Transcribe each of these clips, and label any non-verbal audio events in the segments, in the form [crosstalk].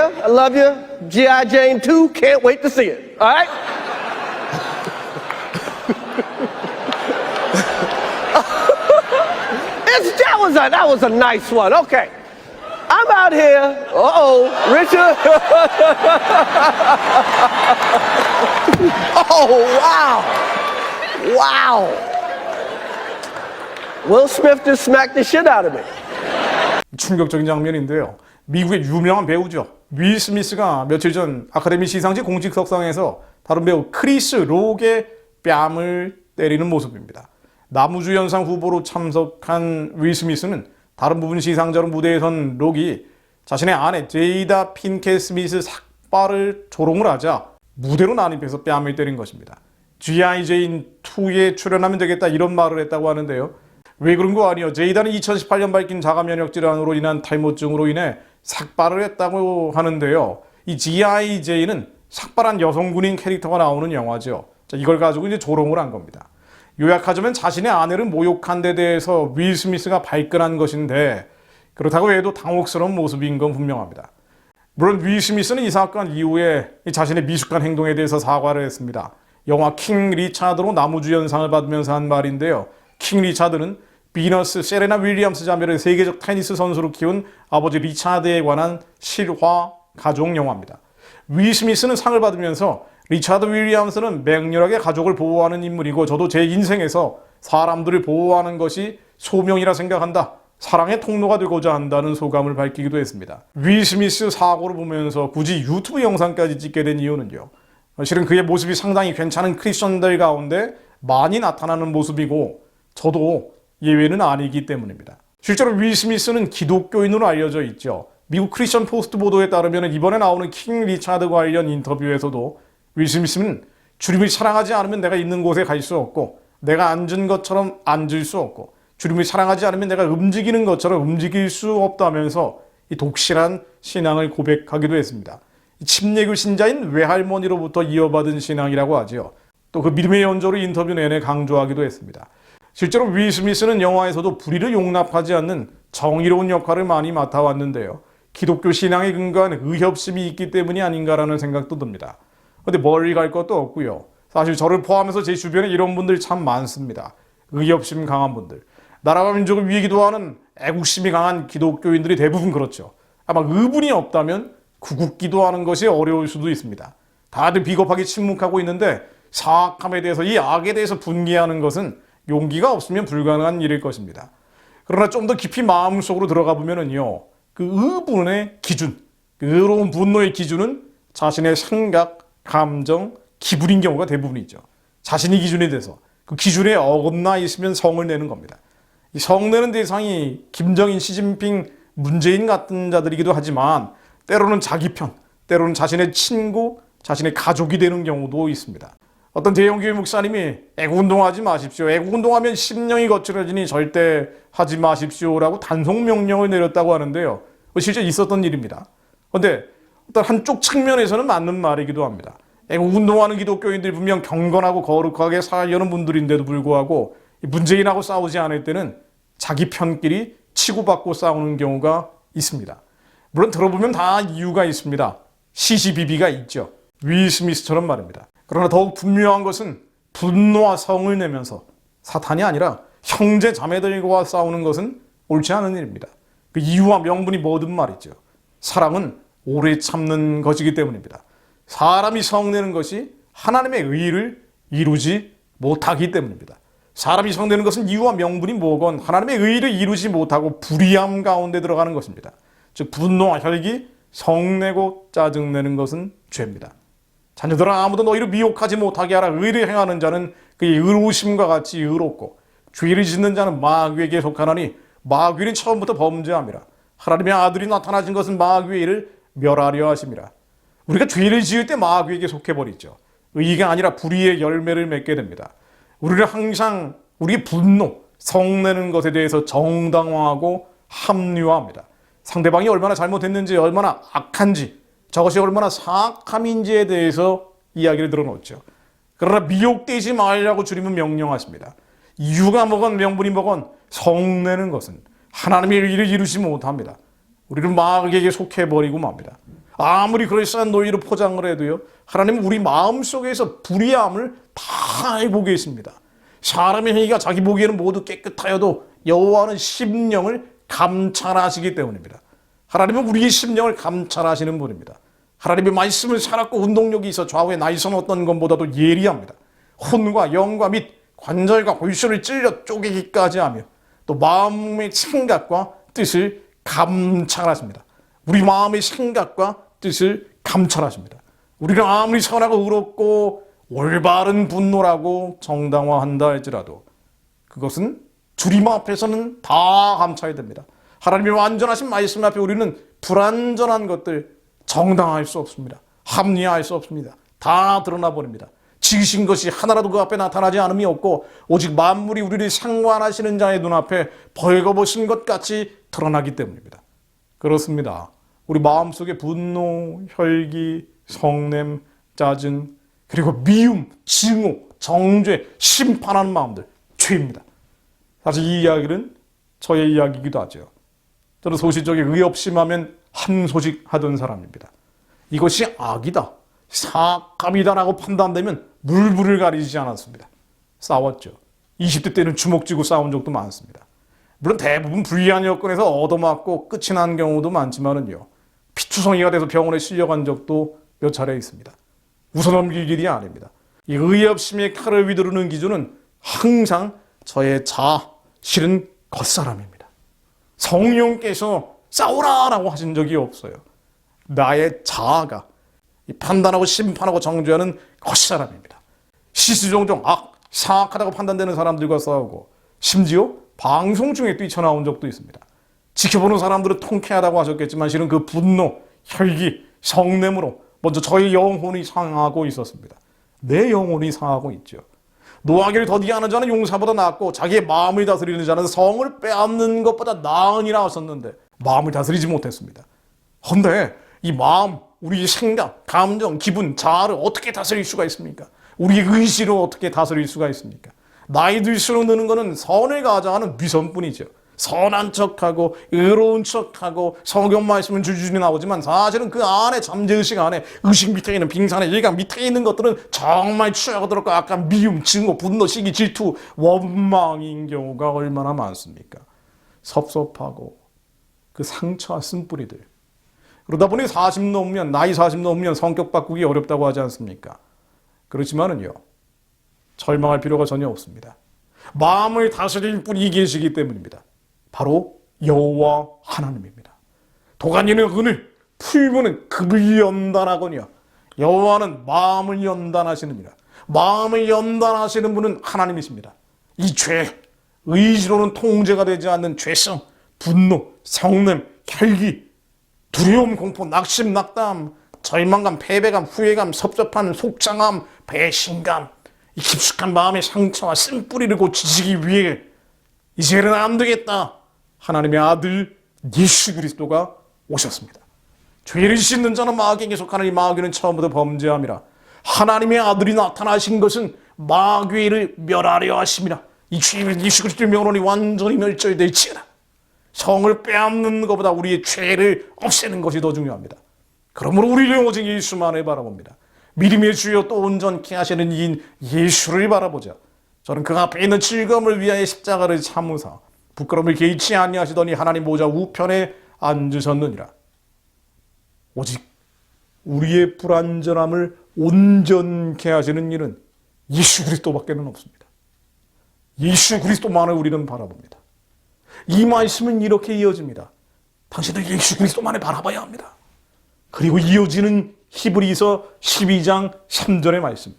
Jada, I love you. G.I. Jane 2, can't wait to see it. All right? [laughs] It's, that, was a, that was a nice one. Okay. I'm out here. Uh oh, Richard. [laughs] oh, wow. Wow. Will Smith just smacked the shit out of me. 충격적인 장면인데요. 미국의 유명한 배우죠. 윌 스미스가 며칠 전 아카데미 시상식 공식석상에서 다른 배우 크리스 록의 뺨을 때리는 모습입니다. 나무주연상 후보로 참석한 윌 스미스는 다른 부분 시상자로 무대에 선 록이 자신의 아내 제이다 핀켓 스미스 삭발을 조롱을 하자 무대로 난입해서 뺨을 때린 것입니다. G.I. Jane 2에 출연하면 되겠다 이런 말을 했다고 하는데요. 왜 그런 거 아니요? 제이다는 2018년 밝힌 자가 면역 질환으로 인한 탈모증으로 인해 삭발을 했다고 하는데요. 이 G.I. J는 삭발한 여성 군인 캐릭터가 나오는 영화죠. 자, 이걸 가지고 이제 조롱을 한 겁니다. 요약하자면 자신의 아내를 모욕한 데 대해서 윌 스미스가 발끈한 것인데 그렇다고 해도 당혹스러운 모습인 건 분명합니다. 물론 윌 스미스는 이 사건 이후에 이 자신의 미숙한 행동에 대해서 사과를 했습니다. 영화 킹 리차드로 나무주연상을 받으면서 한 말인데요. 킹 리차드는 비너스 세레나 윌리엄스 자매를 세계적 테니스 선수로 키운 아버지 리차드에 관한 실화 가족 영화입니다. 윌 스미스는 상을 받으면서 리차드 윌리엄스는 맹렬하게 가족을 보호하는 인물이고 저도 제 인생에서 사람들을 보호하는 것이 소명이라 생각한다. 사랑의 통로가 되고자 한다는 소감을 밝히기도 했습니다. 윌 스미스 사고를 보면서 굳이 유튜브 영상까지 찍게 된 이유는요. 실은 그의 모습이 상당히 괜찮은 크리스천들 가운데 많이 나타나는 모습이고 저도 예외는 아니기 때문입니다. 실제로 윌 스미스는 기독교인으로 알려져 있죠. 미국 크리스천 포스트 보도에 따르면 이번에 나오는 킹 리차드 관련 인터뷰에서도 윌 스미스는 주님을 사랑하지 않으면 내가 있는 곳에 갈 수 없고 내가 앉은 것처럼 앉을 수 없고 주님을 사랑하지 않으면 내가 움직이는 것처럼 움직일 수 없다면서 이 독실한 신앙을 고백하기도 했습니다. 침례교 신자인 외할머니로부터 이어받은 신앙이라고 하지요. 또 그 믿음의 연조를 인터뷰 내내 강조하기도 했습니다. 실제로 윌 스미스는 영화에서도 불의를 용납하지 않는 정의로운 역할을 많이 맡아왔는데요. 기독교 신앙에 근거한 의협심이 있기 때문이 아닌가라는 생각도 듭니다. 근데 멀리 갈 것도 없고요. 사실 저를 포함해서 제 주변에 이런 분들 참 많습니다. 의협심 강한 분들. 나라와 민족을 위해 기도하는 애국심이 강한 기독교인들이 대부분 그렇죠. 아마 의분이 없다면 구국 기도하는 것이 어려울 수도 있습니다. 다들 비겁하게 침묵하고 있는데 사악함에 대해서 이 악에 대해서 분개하는 것은 용기가 없으면 불가능한 일일 것입니다. 그러나 좀 더 깊이 마음속으로 들어가 보면은요, 그 의분의 기준, 그 의로운 분노의 기준은 자신의 생각, 감정, 기분인 경우가 대부분이죠. 자신이 기준이 돼서 그 기준에 어긋나 있으면 성을 내는 겁니다. 이 성내는 대상이 김정인, 시진핑, 문재인 같은 자들이기도 하지만 때로는 자기 편, 때로는 자신의 친구, 자신의 가족이 되는 경우도 있습니다. 어떤 대형교회 목사님이 애국운동하지 마십시오. 애국운동하면 심령이 거칠어지니 절대 하지 마십시오라고 단속 명령을 내렸다고 하는데요. 실제 있었던 일입니다. 그런데 어떤 한쪽 측면에서는 맞는 말이기도 합니다. 애국운동하는 기독교인들이 분명 경건하고 거룩하게 살려는 분들인데도 불구하고 문재인하고 싸우지 않을 때는 자기 편끼리 치고받고 싸우는 경우가 있습니다. 물론 들어보면 다 이유가 있습니다. 시시비비가 있죠. 윌 스미스처럼 말입니다. 그러나 더욱 분명한 것은 분노와 성을 내면서 사탄이 아니라 형제 자매들과 싸우는 것은 옳지 않은 일입니다. 그 이유와 명분이 뭐든 말이죠. 사랑은 오래 참는 것이기 때문입니다. 사람이 성내는 것이 하나님의 의를 이루지 못하기 때문입니다. 사람이 성내는 것은 이유와 명분이 뭐건 하나님의 의를 이루지 못하고 불의함 가운데 들어가는 것입니다. 즉 분노와 혈기, 성내고 짜증내는 것은 죄입니다. 자녀들아 아무도 너희를 미혹하지 못하게 하라. 의를 행하는 자는 그의 의로우심과 같이 의롭고 죄를 짓는 자는 마귀에게 속하나니 마귀는 처음부터 범죄함이라. 하나님의 아들이 나타나신 것은 마귀의 일을 멸하려 하심이라. 우리가 죄를 지을 때 마귀에게 속해버리죠. 의가 아니라 불의의 열매를 맺게 됩니다. 우리는 항상 우리의 분노, 성내는 것에 대해서 정당화하고 합리화합니다. 상대방이 얼마나 잘못했는지 얼마나 악한지 저것이 얼마나 사악함인지에 대해서 이야기를 들어놓죠. 그러나 미혹되지 말라고 주님은 명령하십니다. 이유가 뭐건 명분이 뭐건 성내는 것은 하나님의 일을 이루지 못합니다. 우리는 마귀에게 속해버리고 맙니다. 아무리 그럴싸한 노예로 포장을 해도요. 하나님은 우리 마음속에서 불의함을 다 알고 계십니다. 사람의 행위가 자기 보기에는 모두 깨끗하여도 여호와는 심령을 감찰하시기 때문입니다. 하나님은 우리의 심령을 감찰하시는 분입니다. 하나님의 말씀을 살았고 운동력이 있어 좌우에 나이선 어떤 것보다도 예리합니다. 혼과 영과 및 관절과 골수를 찔려 쪼개기까지 하며 또 마음의 생각과 뜻을 감찰하십니다. 우리 마음의 생각과 뜻을 감찰하십니다. 우리는 아무리 선하고 의롭고 올바른 분노라고 정당화한다 할지라도 그것은 주님 앞에서는 다 감찰이 됩니다. 하나님의 완전하신 말씀 앞에 우리는 불완전한 것들 정당할 수 없습니다. 합리화할 수 없습니다. 다 드러나 버립니다. 지으신 것이 하나라도 그 앞에 나타나지 않음이 없고 오직 만물이 우리를 상관하시는 자의 눈앞에 벌거벗은 것 같이 드러나기 때문입니다. 그렇습니다. 우리 마음속에 분노, 혈기, 성냄, 짜증, 그리고 미움, 증오, 정죄, 심판하는 마음들 죄입니다. 사실 이 이야기는 저의 이야기이기도 하죠. 저는 소시적에 의협심하면 한소식 하던 사람입니다. 이것이 악이다, 사악함이다라고 판단되면 물불을 가리지 않았습니다. 싸웠죠. 20대 때는 주먹 쥐고 싸운 적도 많습니다. 물론 대부분 불리한 여건에서 얻어맞고 끝이 난 경우도 많지만은요. 피투성이가 돼서 병원에 실려간 적도 몇 차례 있습니다. 웃어넘길 일이 아닙니다. 이 의협심의 칼을 휘두르는 기준은 항상 저의 자, 실은 겉사람입니다. 성령께서 싸우라라고 하신 적이 없어요. 나의 자아가 이 판단하고 심판하고 정죄하는 겉사람입니다. 시시종종 악, 사악하다고 판단되는 사람들과 싸우고 심지어 방송 중에 뛰쳐나온 적도 있습니다. 지켜보는 사람들은 통쾌하다고 하셨겠지만 실은 그 분노, 혈기, 성냄으로 먼저 저의 영혼이 상하고 있었습니다. 내 영혼이 상하고 있죠. 노하기를 더디하는 자는 용사보다 낫고 자기의 마음을 다스리는 자는 성을 빼앗는 것보다 나으니라 하셨는데 마음을 다스리지 못했습니다. 헌데 이 마음, 우리의 생각, 감정, 기분, 자아를 어떻게 다스릴 수가 있습니까? 우리의 의지를 어떻게 다스릴 수가 있습니까? 나이 들수록 느는 것은 선을 가장하는 위선뿐이죠. 선한 척하고 의로운 척하고 성경 말씀은 줄줄이 나오지만 사실은 그 안에 잠재의식 안에 의식 밑에 있는 빙산의 일각 밑에 있는 것들은 정말 추하고들었고 약간 미움, 증오, 분노, 시기, 질투, 원망인 경우가 얼마나 많습니까? 섭섭하고 그 상처와 쓴뿌리들 그러다 보니 40 넘으면 나이 40 넘으면 성격 바꾸기 어렵다고 하지 않습니까? 그렇지만은요 절망할 필요가 전혀 없습니다. 마음을 다스릴 분이 계시기 때문입니다. 바로 여호와 하나님입니다. 도가니는 은을 풀무는 급을 연단하거니와 여호와는 마음을 연단하시는 이라 마음을 연단하시는 분은 하나님이십니다. 이 죄, 의지로는 통제가 되지 않는 죄성, 분노, 성냄, 혈기, 두려움, 공포, 낙심, 낙담, 절망감, 패배감, 후회감, 섭섭한 속상함, 배신감, 이 깊숙한 마음의 상처와 쓴뿌리를 고치시기 위해 이제는 안 되겠다. 하나님의 아들 예수 그리스도가 오셨습니다. 죄를 씻는 자는 마귀에게 속하나니 마귀는 처음부터 범죄함이라. 하나님의 아들이 나타나신 것은 마귀를 멸하려 하심이라. 이 예수 그리스도의 명론이 완전히 멸절될 지어다. 성을 빼앗는 것보다 우리의 죄를 없애는 것이 더 중요합니다. 그러므로 우리는 오직 예수만을 바라봅니다. 믿음의 주여 또 온전케 하시는 이인 예수를 바라보자. 저는 그 앞에 있는 즐거움을 위하여 십자가를 참으사 부끄러움을 개의치 아니하시더니 하나님 보좌 우편에 앉으셨느니라. 오직 우리의 불완전함을 온전케 하시는 이는 예수 그리스도밖에는 없습니다. 예수 그리스도만을 우리는 바라봅니다. 이 말씀은 이렇게 이어집니다. 당신들 예수 그리스도만을 바라봐야 합니다. 그리고 이어지는 히브리서 12장 3절의 말씀.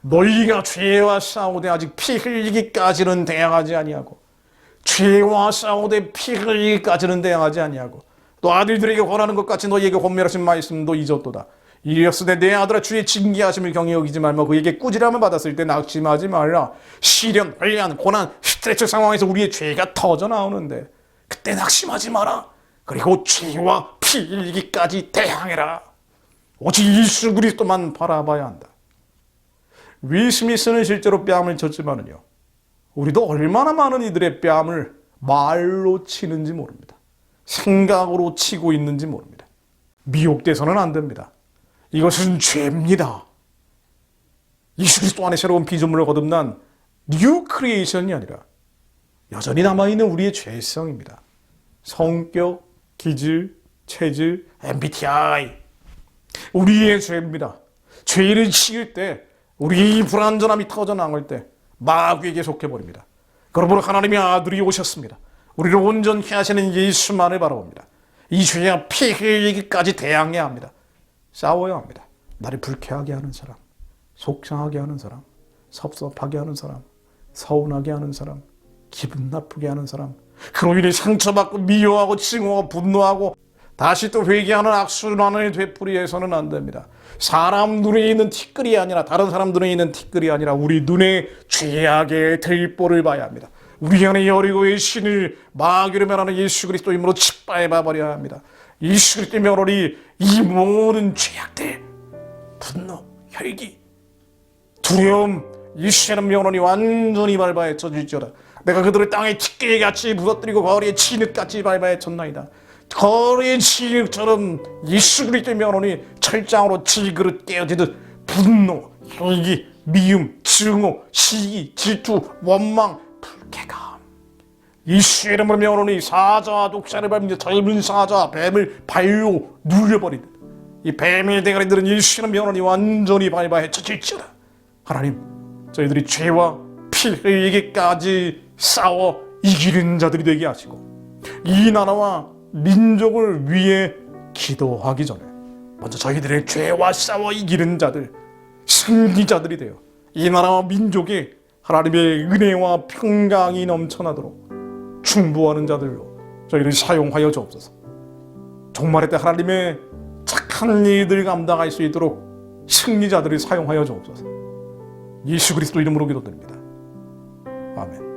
너희가 죄와 싸우되 아직 피 흘리기까지는 대항하지 아니하고 죄와 싸우되 피 흘리기까지는 대항하지 아니하고 또 아들들에게 권하는 것 같이 너희에게 권면하신 말씀도 잊었도다. 이랬으되 내 아들아 주의 징계하심을 경히 여기지 말며 그에게 꾸지람을 받았을 때 낙심하지 말라. 시련, 환란, 고난, 스트레스 상황에서 우리의 죄가 터져 나오는데 그때 낙심하지 마라. 그리고 죄와 피 흘리기까지 대항해라. 오직 예수 그리스도만 바라봐야 한다. 윌 스미스는 실제로 뺨을 쳤지만은요. 우리도 얼마나 많은 이들의 뺨을 말로 치는지 모릅니다. 생각으로 치고 있는지 모릅니다. 미혹돼서는 안 됩니다. 이것은 죄입니다. 예수 그리스도 안에 새로운 피조물을 거듭난 뉴 크리에이션이 아니라 여전히 남아있는 우리의 죄성입니다. 성격, 기질, 체질, MBTI. 우리의 죄입니다. 죄를 지을 때, 우리 불완전함이 터져 나올 때, 마귀에게 속해버립니다. 그러므로 하나님의 아들이 오셨습니다. 우리를 온전케 하시는 예수만을 바라봅니다. 이 죄와 피 흘리기까지 대항해야 합니다. 싸워야 합니다. 나를 불쾌하게 하는 사람, 속상하게 하는 사람, 섭섭하게 하는 사람, 서운하게 하는 사람, 기분 나쁘게 하는 사람, 그로 인해 상처받고 미워하고 징후하고 분노하고 다시 또 회개하는 악순환을 되풀이해서는 안 됩니다. 사람 눈에 있는 티끌이 아니라 다른 사람 눈에 있는 티끌이 아니라 우리 눈에 죄악의 들보를 봐야 합니다. 우리 안에 여리고의 신을 마귀로 면하는 예수 그리스도 이름으로 짓밟아 버려야 합니다. 예수 그리스도의 면허리 이 모든 죄악들 분노, 혈기, 두려움, 이시는 명언이 완전히 밟아에 젖을지어다. 내가 그들을 땅에 티끌 같이 부서뜨리고 거리에 진흙 같이 밟아에 쳤나이다. 거리의 진흙처럼 예수 그리스도의 명언이 철장으로 질그릇 깨어지듯 분노, 혈기, 미움, 증오, 시기, 질투, 원망, 불쾌감. 예수 이름으로 명언이 사자와 독사를 밟는 젊은 사자 뱀을 발로 눌려버리듯 이 뱀의 대가리들은 예수는 명언이 완전히 밟아 헤쳐질지어다. 하나님, 저희들이 죄와 피 흘리기까지 싸워 이기는 자들이 되게 하시고 이 나라와 민족을 위해 기도하기 전에 먼저 저희들의 죄와 싸워 이기는 자들, 승리자들이 되어 이 나라와 민족에 하나님의 은혜와 평강이 넘쳐나도록 충부하는 자들로 저희를 사용하여 주옵소서. 종말의 때 하나님의 착한 일들 감당할 수 있도록 승리자들을 사용하여 주옵소서. 예수 그리스도 이름으로 기도드립니다. 아멘.